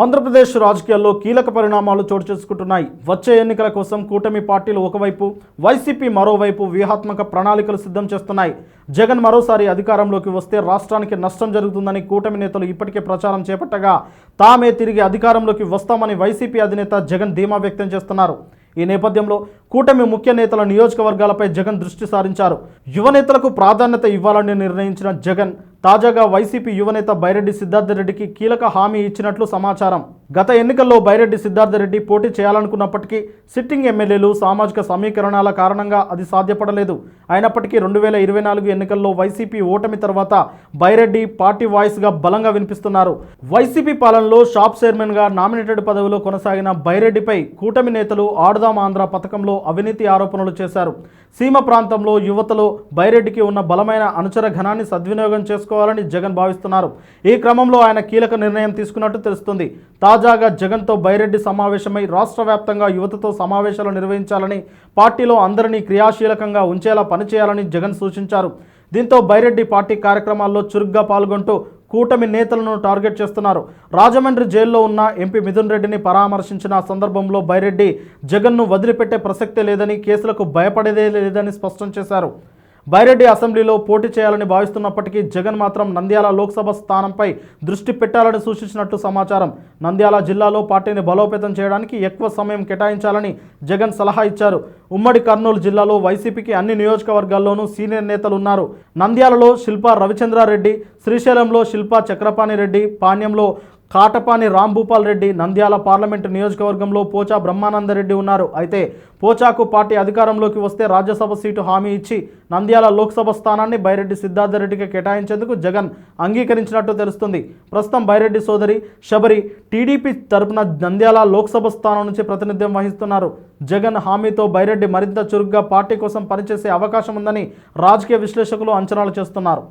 ఆంధ్రప్రదేశ్ రాజకీయాల్లో కీలక పరిణామాలు చోటు చేసుకుంటున్నాయి. వచ్చే ఎన్నికల కోసం కూటమి పార్టీలు ఒకవైపు వైసీపీ మరోవైపు వ్యూహాత్మక ప్రణాళికలు సిద్ధం చేస్తున్నాయి. జగన్ మరోసారి అధికారంలోకి వస్తే రాష్ట్రానికి నష్టం జరుగుతుందని కూటమి నేతలు ఇప్పటికే ప్రచారం చేపట్టగా తామే తిరిగి అధికారంలోకి వస్తామని వైసీపీ అధినేత జగన్ ధీమా వ్యక్తం చేస్తున్నారు. ఈ నేపథ్యంలో కూటమి ముఖ్య నేతల నియోజకవర్గాలపై జగన్ దృష్టి సారించారు. యువనేతలకు ప్రాధాన్యత ఇవ్వాలని నిర్ణయించిన జగన్ తాజాగా వైసీపీ యువనేత బైరెడ్డి సిద్ధార్థరెడ్డికి కీలక హామీ ఇచ్చినట్లు సమాచారం. గత ఎన్నికల్లో బైరెడ్డి సిద్ధార్థరెడ్డి పోటీ చేయాలనుకున్నప్పటికీ సిట్టింగ్ ఎమ్మెల్యేలు సామాజిక సమీకరణాల కారణంగా అది సాధ్యపడలేదు. అయినప్పటికీ రెండు వేల ఇరవై నాలుగు ఎన్నికల్లో వైసీపీ ఓటమి తర్వాత బైరెడ్డి పార్టీ వాయిస్గా బలంగా వినిపిస్తున్నారు. వైసీపీ పాలనలో షాప్ చైర్మన్గా నామినేటెడ్ పదవిలో కొనసాగిన బైరెడ్డిపై కూటమి నేతలు ఆడుదాం ఆంధ్ర పథకంలో అవినీతి ఆరోపణలు చేశారు. సీమ ప్రాంతంలో యువతలో బైరెడ్డికి ఉన్న బలమైన అనుచర ఘనాన్ని సద్వినియోగం చేసుకోవాలని జగన్ భావిస్తున్నారు. ఈ క్రమంలో ఆయన కీలక నిర్ణయం తీసుకున్నట్టు తెలుస్తుంది. తాజాగా జగన్తో బైరెడ్డి సమావేశమై రాష్ట్ర వ్యాప్తంగా యువతతో సమావేశాలు నిర్వహించాలని పార్టీలో అందరినీ క్రియాశీలకంగా ఉంచేలా పనిచేయాలని జగన్ సూచించారు. దీంతో బైరెడ్డి పార్టీ కార్యక్రమాల్లో చురుగ్గా పాల్గొంటూ కూటమి నేతలను టార్గెట్ చేస్తున్నారు. రాజమండ్రి జైల్లో ఉన్న ఎంపీ మిథున్ రెడ్డిని పరామర్శించిన సందర్భంలో బైరెడ్డి జగన్ను వదిలిపెట్టే ప్రసక్తే లేదని కేసులకు భయపడేదే లేదని స్పష్టం చేశారు. బైరెడ్డి అసెంబ్లీలో పోటీ చేయాలని భావిస్తున్నప్పటికీ జగన్ మాత్రం నంద్యాల లోక్సభ స్థానంపై దృష్టి పెట్టాలని సూచించినట్టు సమాచారం. నంద్యాల జిల్లాలో పార్టీని బలోపేతం చేయడానికి ఎక్కువ సమయం కేటాయించాలని జగన్ సలహా ఇచ్చారు. ఉమ్మడి కర్నూలు జిల్లాలో వైసీపీకి అన్ని నియోజకవర్గాల్లోనూ సీనియర్ నేతలు ఉన్నారు నంద్యాలలో శిల్పా రవిచంద్రారెడ్డి శ్రీశైలంలో శిల్పా చక్రపాణి రెడ్డి పాణ్యంలో కాటపాని రాంభూపాల్ రెడ్డి నంద్యాల పార్లమెంటు నియోజకవర్గంలో పోచా బ్రహ్మానందరెడ్డి ఉన్నారు. అయితే పోచాకు పార్టీ అధికారంలోకి వస్తే రాజ్యసభ సీటు హామీ ఇచ్చి నంద్యాల లోక్సభ స్థానాన్ని బైరెడ్డి సిద్ధార్థరెడ్డికి కేటాయించేందుకు జగన్ అంగీకరించినట్టు తెలుస్తుంది. ప్రస్తుతం బైరెడ్డి సోదరి శబరి టీడీపీ తరపున నంద్యాల లోక్సభ స్థానం నుంచి ప్రాతినిధ్యం వహిస్తున్నారు. జగన్ హామీతో బైరెడ్డి మరింత చురుగ్గా పార్టీ కోసం పనిచేసే అవకాశం ఉందని రాజకీయ విశ్లేషకులు అంచనాలు చేస్తున్నారు.